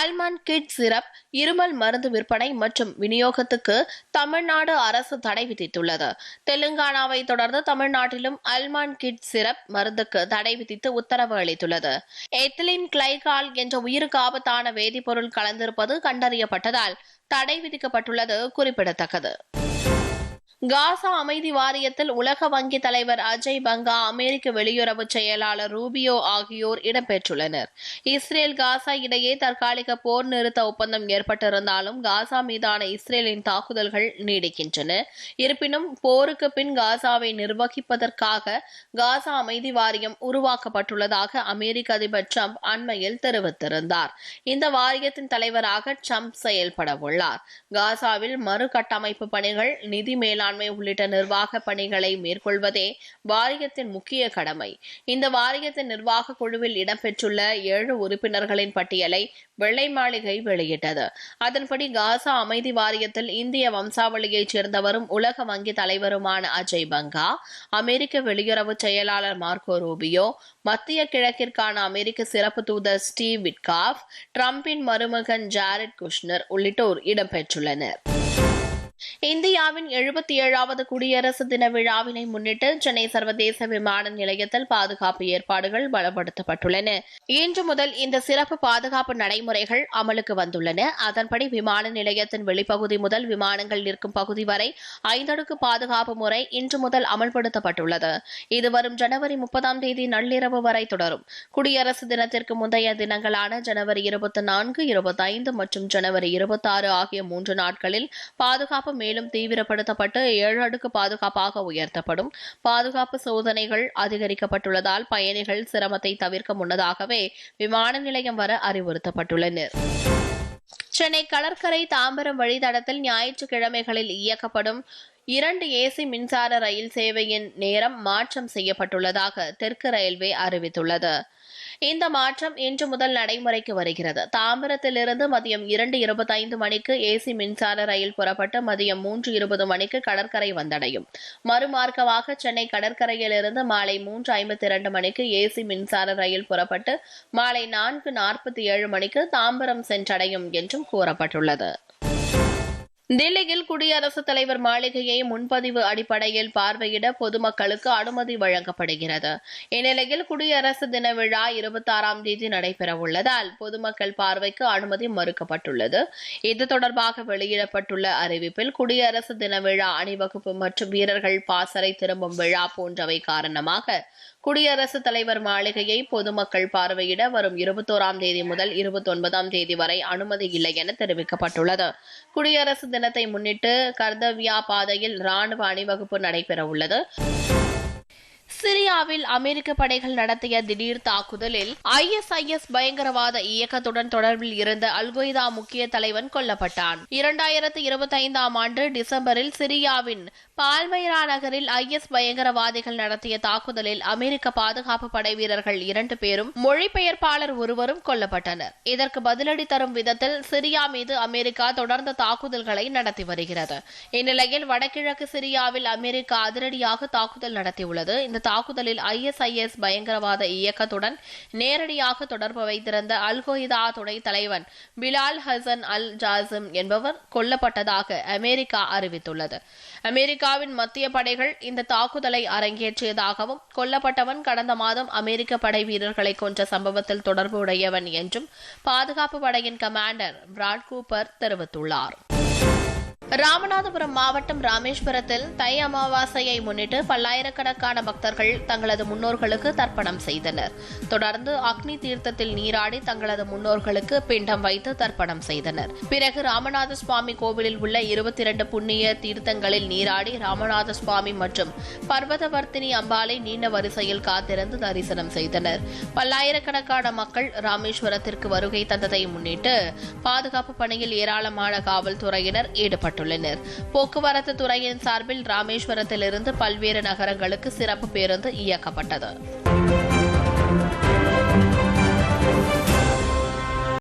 ஆல்மான் kit syrup இருமல் மருந்து விற்பனை மற்றும் விநியோகத்துக்கு தமிழ்நாடு அரசு தடை விதித்துள்ளது. தெலுங்கானாவை தொடர்ந்து தமிழ்நாட்டிலும் அல்மான் கிட் சிரப் மருந்துக்கு தடை விதித்து உத்தரவு அளித்துள்ளது. எத்திலின் கிளைகால் என்ற உயிருக்கு ஆபத்தான வேதிப்பொருள் கலந்திருப்பது கண்டறியப்பட்டதால் தடை விதிக்கப்பட்டுள்ளது குறிப்பிடத்தக்கது. காசா அமைதி வாரியத்தில் உலக வங்கி தலைவர் அஜய் பங்கா அமெரிக்க வெளியுறவு செயலாளர் ரூபியோ ஆகியோர் இடம்பெற்றுள்ளனர். இஸ்ரேல் காசா இடையே தற்காலிக போர் நிறுத்த ஒப்பந்தம் ஏற்பட்டிருந்தாலும் காசா மீதான இஸ்ரேலின் தாக்குதல்கள் நீடிக்கின்றன. இருப்பினும் போருக்கு பின் காசாவை நிர்வகிப்பதற்காக காசா அமைதி வாரியம் உருவாக்கப்பட்டுள்ளதாக அமெரிக்க அதிபர் ட்ரம்ப் அண்மையில் தெரிவித்திருந்தார். இந்த வாரியத்தின் தலைவராக ட்ரம்ப் செயல்பட உள்ளார். காசாவில் மறுகட்டமைப்பு பணிகள் நிதி மேலாண்மை உள்ளிட்ட நிர்வாக பணிகளை மேற்கொள்வதே வாரியத்தின் முக்கிய கடமை. இந்த வாரியத்தின் நிர்வாக குழுவில் இடம்பெற்றுள்ள ஏழு உறுப்பினர்களின் பட்டியலை வெள்ளை மாளிகை வெளியிட்டது. அதன்படி காசா அமைதி வாரியத்தில் இந்திய வம்சாவளியைச் சேர்ந்தவரும் உலக வங்கி தலைவருமான அஜய் பங்கா அமெரிக்க வெளியுறவு செயலாளர் மார்க்கோ ரூபியோ மத்திய கிழக்கிற்கான அமெரிக்க சிறப்பு தூதர் ஸ்டீவ் விட்காஃப் ட்ரம்பின் மருமகன் ஜாரட் குஷ்னர் உள்ளிட்டோர் இடம்பெற்றுள்ளனர். இந்தியாவின் எழுபத்தி ஏழாவது குடியரசு தின விழாவினை முன்னிட்டு சென்னை சர்வதேச விமான நிலையத்தில் பாதுகாப்பு ஏற்பாடுகள் பலப்படுத்தப்பட்டுள்ளன. இன்று முதல் இந்த சிறப்பு பாதுகாப்பு நடைமுறைகள் அமலுக்கு வந்துள்ளன. அதன்படி விமான நிலையத்தின் வெளிப்பகுதி முதல் விமானங்கள் நிற்கும் பகுதி வரை ஐந்தடுக்கு பாதுகாப்பு முறை இன்று முதல் அமல்படுத்தப்பட்டுள்ளது. இது வரும் ஜனவரி முப்பதாம் தேதி நள்ளிரவு வரை தொடரும். குடியரசு தினத்திற்கு முந்தைய தினங்களான ஜனவரி இருபத்தி நான்கு இருபத்தைந்து மற்றும் ஜனவரி இருபத்தாறு ஆகிய மூன்று நாட்களில் பாதுகாப்பு மேலும் தீவிரப்படுத்தப்பட்டு ஏழு அடுக்கு பாதுகாப்பாக உயர்த்தப்படும். பாதுகாப்பு சோதனைகள் அதிகரிக்கப்பட்டுள்ளதால் பயணிகள் சிரமத்தை தவிர்க்க முன்னதாகவே விமான நிலையம் வர அறிவுறுத்தப்பட்டுள்ளனர். சென்னை கடற்கரை தாம்பரம் வழித்தடத்தில் ஞாயிற்றுக்கிழமைகளில் இயக்கப்படும் இரண்டு ஏசி மின்சார ரயில் சேவையின் நேரம் மாற்றம் செய்யப்பட்டுள்ளதாக தெற்கு ரயில்வே அறிவித்துள்ளது. இந்த மாற்றம் இன்று முதல் நடைமுறைக்கு வருகிறது. தாம்பரத்திலிருந்து மதியம் இரண்டு இருபத்தைந்து மணிக்கு ஏசி மின்சார ரயில் புறப்பட்டு மதியம் மூன்று இருபது மணிக்கு கடற்கரை வந்தடையும். மறுமார்க்கமாக சென்னை கடற்கரையிலிருந்து மாலை மூன்று ஐம்பத்தி இரண்டு மணிக்கு ஏசி மின்சார ரயில் புறப்பட்டு மாலை நான்கு நாற்பத்தி ஏழு மணிக்கு தாம்பரம் சென்றடையும் என்றும் கூறப்பட்டுள்ளது. தில்லியில் குடியரசுத் தலைவர் மாளிகையை முன்பதிவு அடிப்படையில் பார்வையிட பொதுமக்களுக்கு அனுமதி வழங்கப்படுகிறது. இந்நிலையில் குடியரசு தின விழா இருபத்தாறாம் தேதி நடைபெறவுள்ளதால் பொதுமக்கள் பார்வைக்கு அனுமதி மறுக்கப்பட்டுள்ளது. இது தொடர்பாக வெளியிடப்பட்டுள்ள அறிவிப்பில் குடியரசு தின விழா அணிவகுப்பு மற்றும் வீரர்கள் பாசறை திரும்பும் விழா போன்றவை காரணமாக குடியரசுத் தலைவர் மாளிகையை பொதுமக்கள் பார்வையிட வரும் இருபத்தோராம் தேதி முதல் இருபத்தொன்பதாம் தேதி வரை அனுமதி இல்லை என தெரிவிக்கப்பட்டுள்ளது. குடியரசு தினத்தை முன்னிட்டு கர்தவ்யா பாதையில் ராணுவ அணிவகுப்பு நடைபெறவுள்ளது. சிரியாவில் அமெரிக்க படைகள் நடத்திய திடீர் தாக்குதலில் ஐஎஸ்ஐஎஸ் பயங்கரவாத இயக்கத்துடன் தொடர்பில் இருந்த அல்கொய்தா முக்கிய தலைவன் கொல்லப்பட்டான். இரண்டாயிரத்தி இருபத்தி ஐந்தாம் ஆண்டு டிசம்பரில் சிரியாவின் பால்மைரா நகரில் ஐஎஸ் பயங்கரவாதிகள் நடத்திய தாக்குதலில் அமெரிக்க பாதுகாப்பு படை வீரர்கள் இரண்டு பேரும் மொழிபெயர்ப்பாளர் ஒருவரும் கொல்லப்பட்டனர். இதற்கு பதிலடி தரும் விதத்தில் சிரியா மீது அமெரிக்கா தொடர்ந்து தாக்குதல்களை நடத்தி வருகிறது. இந்நிலையில் வடகிழக்கு சிரியாவில் அமெரிக்கா அதிரடியாக தாக்குதல் நடத்தியுள்ளது. இந்த தாக்குதலில் ஐஎஸ்ஐஎஸ் பயங்கரவாத இயக்கத்துடன் நேரடியாக தொடர்பு வைத்திருந்த அல்கொய்தா துணை தலைவன் பிலால் ஹசன் அல் ஜாசிம் என்பவர் கொல்லப்பட்டதாக அமெரிக்கா அறிவித்துள்ளது. அமெரிக்காவின் மத்திய படைகள் இந்த தாக்குதலை அரங்கேற்றியதாகவும் கொல்லப்பட்டவன் கடந்த மாதம் அமெரிக்க படை வீரர்களை கொன்ற சம்பவத்தில் தொடர்புடையவன் என்றும் பாதுகாப்பு படையின் கமாண்டர் பிராட் கூப்பர் தெரிவித்துள்ளார். ராமநாதபுரம் மாவட்டம் ராமேஸ்வரத்தில் தை அமாவாசையை முன்னிட்டு பல்லாயிரக்கணக்கான பக்தர்கள் தங்களது முன்னோர்களுக்கு தர்ப்பணம் செய்தனர். தொடர்ந்து அக்னி தீர்த்தத்தில் நீராடி தங்களது முன்னோர்களுக்கு பிண்டம் வைத்து தர்ப்பணம் செய்தனர். பிறகு ராமநாத சுவாமி கோவிலில் உள்ள இருபத்தி இரண்டு புண்ணிய தீர்த்தங்களில் நீராடி ராமநாத சுவாமி மற்றும் பர்வதவர்த்தினி அம்பாலை நீண்ட வரிசையில் காத்திருந்து தரிசனம் செய்தனர். பல்லாயிரக்கணக்கான மக்கள் ராமேஸ்வரத்திற்கு வருகை தந்ததை முன்னிட்டு பாதுகாப்பு பணியில் ஏராளமான காவல்துறையினர் ஈடுபட்டனர். ஈடுபட்டுள்ளனர் போக்குவரத்து துறையின் சார்பில் ராமேஸ்வரத்திலிருந்து பல்வேறு நகரங்களுக்கு சிறப்பு பேருந்து இயக்கப்பட்டது.